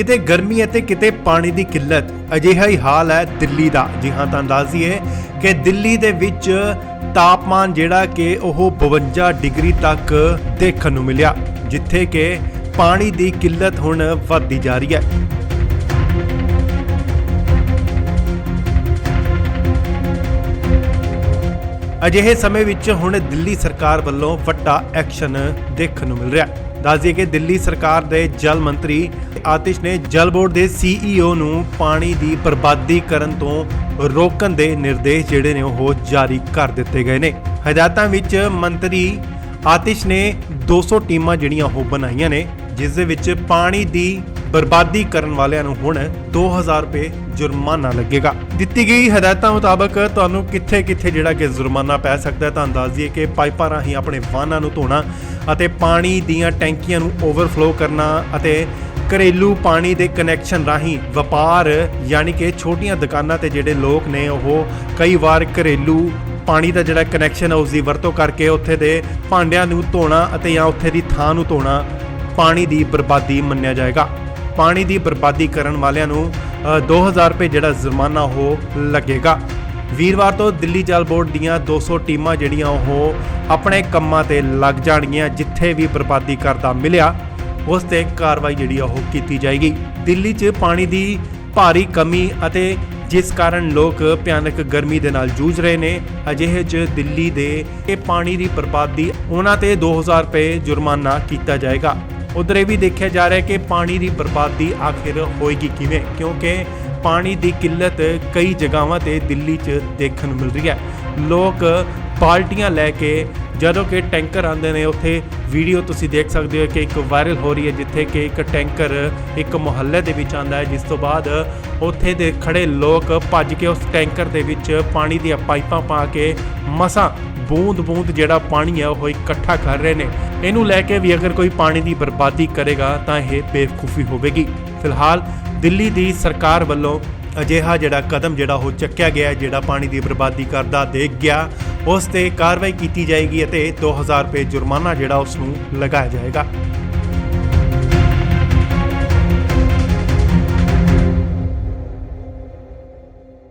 ਕਿਤੇ ਗਰਮੀ ਅਤੇ ਕਿਤੇ ਪਾਣੀ ਦੀ ਕਿੱਲਤ। ਅਜਿਹਾ ਹੀ ਹਾਲ ਹੈ ਦਿੱਲੀ ਦਾ। ਜੀ ਹਾਂ, ਤਾਂ ਦੱਸ ਦਈਏ ਕਿ ਦਿੱਲੀ ਦੇ ਵਿੱਚ ਤਾਪਮਾਨ ਜਿਹੜਾ ਕਿ ਉਹ 52 ਡਿਗਰੀ ਤੱਕ ਦੇਖਣ ਨੂੰ ਮਿਲਿਆ, ਜਿੱਥੇ ਕਿ ਪਾਣੀ ਦੀ ਕਿੱਲਤ ਹੁਣ ਵੱਧਦੀ ਜਾ ਰਹੀ ਹੈ। ਅਜਿਹੇ ਸਮੇਂ ਵਿੱਚ ਹੁਣ ਦਿੱਲੀ ਸਰਕਾਰ ਵੱਲੋਂ ਵੱਡਾ ਐਕਸ਼ਨ ਦੇਖਣ ਨੂੰ ਮਿਲ ਰਿਹਾ ਹੈ। ਦੱਸ ਦਈਏ ਕਿ ਦਿੱਲੀ ਸਰਕਾਰ ਦੇ ਜਲ ਮੰਤਰੀ ਆਤਿਸ਼ ਨੇ ਜਲ ਬੋਰਡ ਦੇ ਸੀਈਓ ਨੂੰ ਪਾਣੀ ਦੀ ਬਰਬਾਦੀ ਕਰਨ ਤੋਂ ਰੋਕਣ ਦੇ ਨਿਰਦੇਸ਼ ਜਿਹੜੇ ਨੇ ਉਹ ਜਾਰੀ ਕਰ ਦਿੱਤੇ ਗਏ ਨੇ। ਹਦਾਇਤਾਂ ਵਿੱਚ ਮੰਤਰੀ ਆਤਿਸ਼ ਨੇ 200 ਟੀਮਾਂ ਜਿਹੜੀਆਂ ਉਹ ਬਣਾਈਆਂ ਨੇ, ਜਿਸ ਦੇ ਵਿੱਚ ਪਾਣੀ ਦੀ ਬਰਬਾਦੀ ਕਰਨ ਵਾਲਿਆਂ ਨੂੰ ਹੁਣ 2000 ਰੁਪਏ ਜੁਰਮਾਨਾ ਲੱਗੇਗਾ। ਦਿੱਤੀ ਗਈ ਹਦਾਇਤਾਂ ਮੁਤਾਬਕ ਤੁਹਾਨੂੰ ਕਿੱਥੇ-ਕਿੱਥੇ ਜਿਹੜਾ ਕਿ ਜੁਰਮਾਨਾ ਪੈ ਸਕਦਾ ਹੈ ਤਾਂ ਅੰਦਾਜ਼ ਦਈਏ ਕਿ ਪਾਈਪਾਂ ਰਾਹੀਂ ਆਪਣੇ ਵਾਹਨਾਂ ਨੂੰ ਧੋਣਾ ਅਤੇ ਪਾਣੀ ਦੀਆਂ ਟੈਂਕੀਆਂ ਨੂੰ ਓਵਰਫਲੋ ਕਰਨਾ ਅਤੇ ਘਰੇਲੂ ਪਾਣੀ ਦੇ ਕਨੈਕਸ਼ਨ ਰਾਹੀਂ ਵਪਾਰ, ਯਾਨੀ ਕਿ ਛੋਟੀਆਂ ਦੁਕਾਨਾਂ ਤੇ ਜਿਹੜੇ ਲੋਕ ਨੇ, ਉਹ ਕਈ ਵਾਰ ਘਰੇਲੂ ਪਾਣੀ ਦਾ ਜਿਹੜਾ ਕਨੈਕਸ਼ਨ ਹੈ ਉਸ ਦੀ ਵਰਤੋਂ ਕਰਕੇ ਉੱਥੇ ਦੇ ਭਾਂਡਿਆਂ ਨੂੰ ਧੋਣਾ ਅਤੇ ਜਾਂ ਉੱਥੇ ਦੀ ਥਾਂ ਨੂੰ ਧੋਣਾ ਪਾਣੀ ਦੀ ਬਰਬਾਦੀ ਮੰਨਿਆ ਜਾਏਗਾ। ਪਾਣੀ ਦੀ ਬਰਬਾਦੀ ਕਰਨ ਵਾਲਿਆਂ ਨੂੰ ਅ, 2000 ਰੁਪਏ ਜਿਹੜਾ ਜੁਰਮਾਨਾ ਉਹ ਲੱਗੇਗਾ। ਵੀਰਵਾਰ ਤੋਂ ਦਿੱਲੀ ਜਲ ਬੋਰਡ ਦੀਆਂ 200 ਟੀਮਾਂ ਜਿਹੜੀਆਂ ਉਹ ਆਪਣੇ ਕੰਮਾਂ ਤੇ ਲੱਗ ਜਾਣਗੀਆਂ ਜਿੱਥੇ ਵੀ ਬਰਬਾਦੀ ਕਰਦਾ ਮਿਲਿਆ ਉਸ ਤੇ ਕਾਰਵਾਈ ਜਿਹੜੀ ਆ ਉਹ ਕੀਤੀ ਜਾਏਗੀ। ਦਿੱਲੀ 'ਚ ਪਾਣੀ ਦੀ ਭਾਰੀ ਕਮੀ ਅਤੇ ਜਿਸ ਕਾਰਨ ਲੋਕ ਭਿਆਨਕ ਗਰਮੀ ਦੇ ਨਾਲ ਜੂਝ ਰਹੇ ਨੇ ਅਜਿਹੇ 'ਚ ਦਿੱਲੀ ਦੇ ਇਹ ਪਾਣੀ ਦੀ ਬਰਬਾਦੀ ਉਹਨਾਂ ਤੇ 2000 ਰੁਪਏ ਜੁਰਮਾਨਾ ਕੀਤਾ ਜਾਏਗਾ। ਉਧਰ ਇਹ ਵੀ ਦੇਖਿਆ ਜਾ ਰਿਹਾ ਹੈ ਕਿ ਪਾਣੀ ਦੀ ਬਰਬਾਦੀ ਆਖਿਰ ਹੋਏਗੀ ਕਿਵੇਂ? ਕਿਉਂਕਿ ਪਾਣੀ ਦੀ ਕਿੱਲਤ ਕਈ ਜਗ੍ਹਾਵਾਂ ਤੇ ਦਿੱਲੀ 'ਚ ਦੇਖਣ ਨੂੰ ਮਿਲ ਰਹੀ ਹੈ। ਲੋਕ ਬਾਲਟੀਆਂ ਲੈ ਕੇ ਜਦੋਂ ਕਿ ਟੈਂਕਰ ਆਉਂਦੇ ਨੇ, ਉੱਥੇ ਵੀਡੀਓ ਤੁਸੀਂ ਦੇਖ ਸਕਦੇ ਹੋ ਕਿ ਇੱਕ ਵਾਇਰਲ ਹੋ ਰਹੀ ਹੈ, ਜਿੱਥੇ ਕਿ ਇੱਕ ਟੈਂਕਰ ਇੱਕ ਮੁਹੱਲੇ ਦੇ ਵਿੱਚ ਆਉਂਦਾ ਹੈ, ਜਿਸ ਤੋਂ ਬਾਅਦ ਉੱਥੇ ਦੇ ਖੜੇ ਲੋਕ ਭੱਜ ਕੇ ਉਸ ਟੈਂਕਰ ਦੇ ਵਿੱਚ ਪਾਣੀ ਦੀਆਂ ਪਾਈਪਾਂ ਪਾ ਕੇ ਮਸਾਂ ਬੂੰਦ-ਬੂੰਦ ਜਿਹੜਾ ਪਾਣੀ ਹੈ, ਉਹ ਇਕੱਠਾ ਕਰ ਰਹੇ ਨੇ। ਇਹਨੂੰ ਲੈ ਕੇ ਵੀ ਅਗਰ ਕੋਈ ਪਾਣੀ ਦੀ ਬਰਬਾਦੀ ਕਰੇਗਾ ਤਾਂ ਇਹ ਬੇਵਕੂਫੀ ਹੋਵੇਗੀ। ਫਿਲਹਾਲ ਦਿੱਲੀ ਦੀ ਸਰਕਾਰ ਵੱਲੋਂ ਅਜਿਹਾ ਜਿਹੜਾ ਕਦਮ ਜਿਹੜਾ ਉਹ ਚੱਕਿਆ ਗਿਆ ਜਿਹੜਾ ਪਾਣੀ ਦੀ ਬਰਬਾਦੀ ਕਰਦਾ ਦੇਖ ਗਿਆ, ਉਸ ਤੇ ਕਾਰਵਾਈ ਕੀਤੀ ਜਾਏਗੀ ਅਤੇ 2000 ਰੁਪਏ ਜੁਰਮਾਨਾ ਜਿਹੜਾ ਉਸ ਨੂੰ ਲਗਾਇਆ ਜਾਏਗਾ।